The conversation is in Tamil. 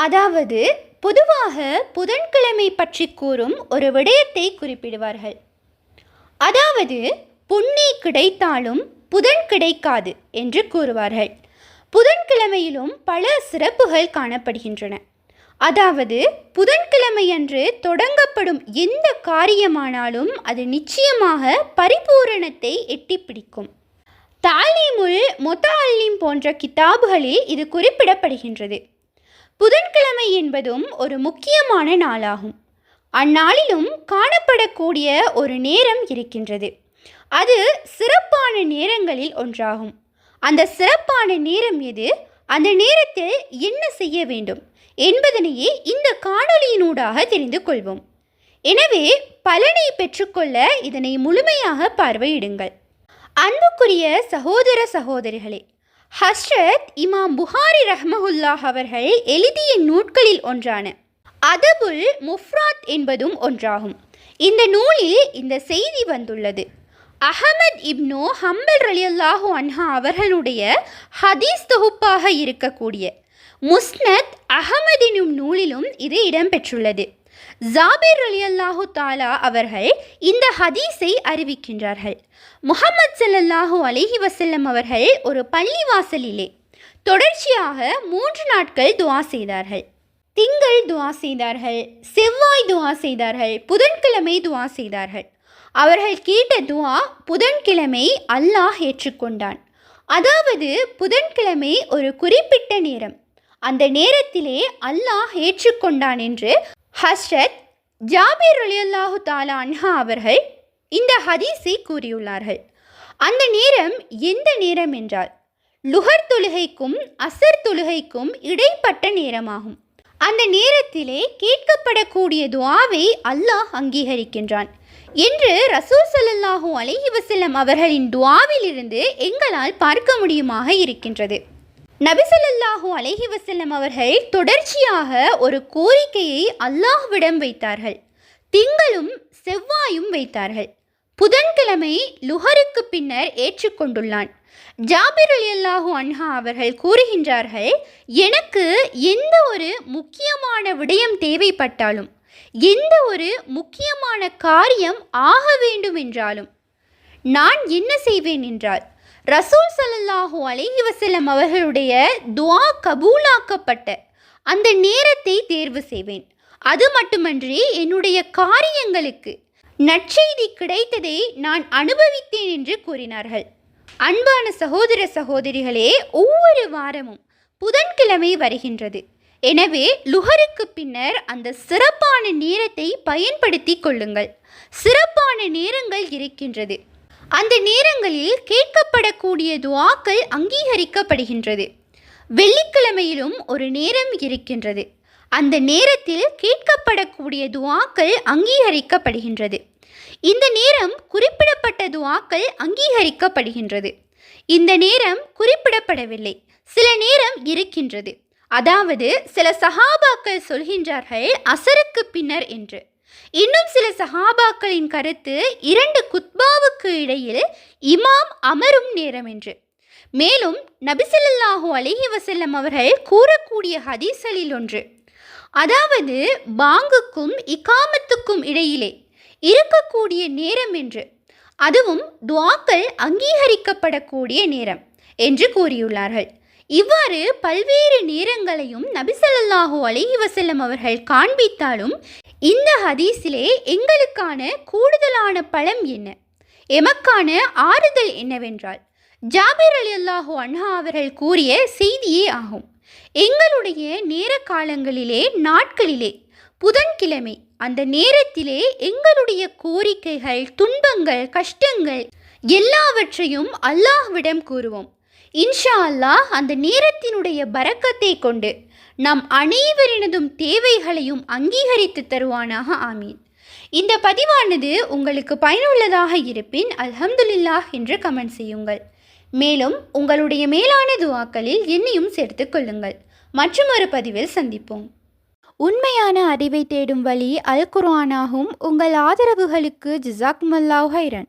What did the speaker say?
அதாவது பொதுவாக புதன்கிழமை பற்றி கூறும் ஒரு விடயத்தை குறிப்பிடுவார்கள். அதாவது புண்ணி கிடைத்தாலும் புதன் கிடைக்காது என்று கூறுவார்கள். புதன்கிழமையிலும் பல சிறப்புகள் காணப்படுகின்றன. அதாவது புதன்கிழமையன்று தொடங்கப்படும் எந்த காரியமானாலும் அது நிச்சயமாக பரிபூரணத்தை எட்டிப்பிடிக்கும் பிடிக்கும். மொத்த மொத்தாலீம் போன்ற கிதாபுகளில் இது குறிப்பிடப்படுகின்றது. புதன்கிழமை என்பதும் ஒரு முக்கியமான நாளாகும். அந்நாளிலும் காணப்படக்கூடிய ஒரு நேரம் இருக்கின்றது. அது சிறப்பான நேரங்களில் ஒன்றாகும். அந்த சிறப்பான நேரம் எது? அந்த நேரத்தில் என்ன செய்ய வேண்டும்? என்பதனையே இந்த காணொளியினூடாக தெரிந்து கொள்வோம். எனவே பலனை பெற்றுக்கொள்ள இதனை முழுமையாக பார்வையிடுங்கள். அன்புக்குரிய சகோதர சகோதரிகளே ஹஸ்ரத் இமாம் புகாரி ரஹ்மஹுல்லாஹ் அவர்கள் எழுதிய நூட்களில் ஒன்றான அதபுல் முஃப்ராத் என்பதும் ஒன்றாகும். இந்த நூலில் இந்த செய்தி வந்துள்ளது. அகமத் இப்னு ஹம்பல் ரலியல்லாஹு அன்ஹா அவர்களுடைய ஹதீஸ் தொகுப்பாக இருக்கக்கூடிய முஸ்னத் அகமதினும் நூலிலும் இது இடம்பெற்றுள்ளது. ஜாபிர் அலியல்லாஹு தாலா அவர்கள் இந்த ஹதீஸை அறிவிக்கின்றார்கள். முகமது ஸல்லல்லாஹு அலைஹி வசல்லம் அவர்கள் ஒரு பள்ளிவாசலிலே தொடர்ச்சியாக மூன்று நாட்கள் துவா செய்தார்கள். திங்கள் துவா செய்தார்கள் செவ்வாய் துவா செய்தார்கள் புதன்கிழமை துவா செய்தார்கள். அவர்கள் கேட்ட துவா புதன்கிழமை அல்லாஹ் ஏற்றுக்கொண்டான். அதாவது புதன்கிழமை ஒரு குறிப்பிட்ட நேரம். அந்த நேரத்திலே அல்லாஹ் ஏற்றுக்கொண்டான் என்று ஹஸ்ரத் ஜாபீர் அலியல்லாஹு தாலா அன்ஹா அவர்கள் இந்த ஹதீஸை கூறியுள்ளார்கள். அந்த நேரம் எந்த நேரம் என்றால் லுகர் தொழுகைக்கும் அசர் தொழுகைக்கும் இடைப்பட்ட நேரமாகும். அந்த நேரத்திலே கேட்கப்படக்கூடிய துவாவை அல்லாஹ் அங்கீகரிக்கின்றான் என்று ரசூல் சல்லாஹூ அலைஹி வசல்லம் அவர்களின் துவாவிலிருந்து எங்களால் பார்க்க முடியுமாக இருக்கின்றது. நபிசல்லாஹு அலஹி வசல்லம் அவர்கள் தொடர்ச்சியாக ஒரு கோரிக்கையை அல்லாஹ்விடம் வைத்தார்கள். திங்களும் செவ்வாயும் வைத்தார்கள். புதன்கிழமை லுஹருக்கு பின்னர் ஏற்றுக்கொண்டுள்ளான். ஜாபிர் அலி அல்லாஹூ அன்ஹா அவர்கள் கூறுகின்றார்கள் எனக்கு எந்த ஒரு முக்கியமான விடயம் தேவைப்பட்டாலும் எந்த ஒரு முக்கியமான காரியம் ஆக வேண்டும் என்றாலும் நான் என்ன செய்வேன் என்றால் ரசூல் சல்லல்லாஹூ அலைஹி வஸல்லம் அவர்களுடைய துவா கபூலாக்கப்பட்ட அந்த நேரத்தை தேர்வு செய்வேன். அது மட்டுமன்றி என்னுடைய காரியங்களுக்கு நற்செய்தி கிடைத்ததை நான் அனுபவித்தேன் என்று கூறினார்கள். அன்பான சகோதர சகோதரிகளே ஒவ்வொரு வாரமும் புதன்கிழமை வருகின்றது. எனவே லுஹருக்கு பின்னர் அந்த சிறப்பான நேரத்தை பயன்படுத்தி கொள்ளுங்கள். சிறப்பான நேரங்கள் இருக்கின்றது. அந்த நேரங்களில் கேட்கப்படக்கூடிய துவாக்கள் அங்கீகரிக்கப்படுகின்றது. வெள்ளிக்கிழமையிலும் ஒரு நேரம் இருக்கின்றது. அந்த நேரத்தில் கேட்கப்படக்கூடிய துவாக்கள் அங்கீகரிக்கப்படுகின்றது. இந்த நேரம் குறிப்பிடப்பட்ட துவாக்கள் அங்கீகரிக்கப்படுகின்றது. இந்த நேரம் குறிப்பிடப்படவில்லை. சில நேரம் இருக்கின்றது. அதாவது சில சஹாபாக்கள் சொல்கின்றார்கள் அசருக்கு பின்னர் என்று. இன்னும் சில சஹாபாக்களின் கருத்து இரண்டு குத்பாவுக்கு இடையில் இமாம் அமரும் நேரம் என்று. மேலும் நபிசல்லாஹு அலிஹி வசல்லம் அவர்கள் கூறக்கூடிய ஹதீசலில் ஒன்று. அதாவது பாங்குக்கும் இக்காமத்துக்கும் இடையிலே இருக்கக்கூடிய நேரம் என்று. அதுவும் துவாக்கள் அங்கீகரிக்கப்படக்கூடிய நேரம் என்று கூறியுள்ளார்கள். இவ்வாறு பல்வேறு நேரங்களையும் நபிசல்லாஹு அலஹி வசல்லம் அவர்கள் காண்பித்தாலும் இந்த ஹதீஸிலே எங்களுக்கான கூடுதலான பலம் என்ன? எமக்கான ஆறுதல் என்னவென்றால் ஜாபிர் அலி அல்லாஹூ அன்ஹா அவர்கள் கூறிய செய்தியே ஆகும். எங்களுடைய நேர காலங்களிலே நாட்களிலே புதன்கிழமை அந்த நேரத்திலே எங்களுடைய கோரிக்கைகள் துன்பங்கள் கஷ்டங்கள் எல்லாவற்றையும் அல்லாஹ்விடம் கூறுவோம். இன்ஷா அல்லாஹ் அந்த நேரத்தினுடைய பரக்கத்தை கொண்டு நம் அனைவரினதும் தேவைகளையும் அங்கீகரித்து தருவானாக ஆமீன். இந்த பதிவானது உங்களுக்கு பயனுள்ளதாக இருப்பின் அல்ஹம்துலில்லாஹ் என்று கமெண்ட் செய்யுங்கள். மேலும் உங்களுடைய மேலான துவாக்களில் என்னையும் சேர்த்துக்கொள்ளுங்கள் மற்றும் ஒரு பதிவில் சந்திப்போம். உண்மையான அறிவை தேடும் வழி அல் குர்ஆனாகும் உங்கள் ஆதரவுகளுக்கு ஜிசாக்மல்லாஹ் ஹைரன்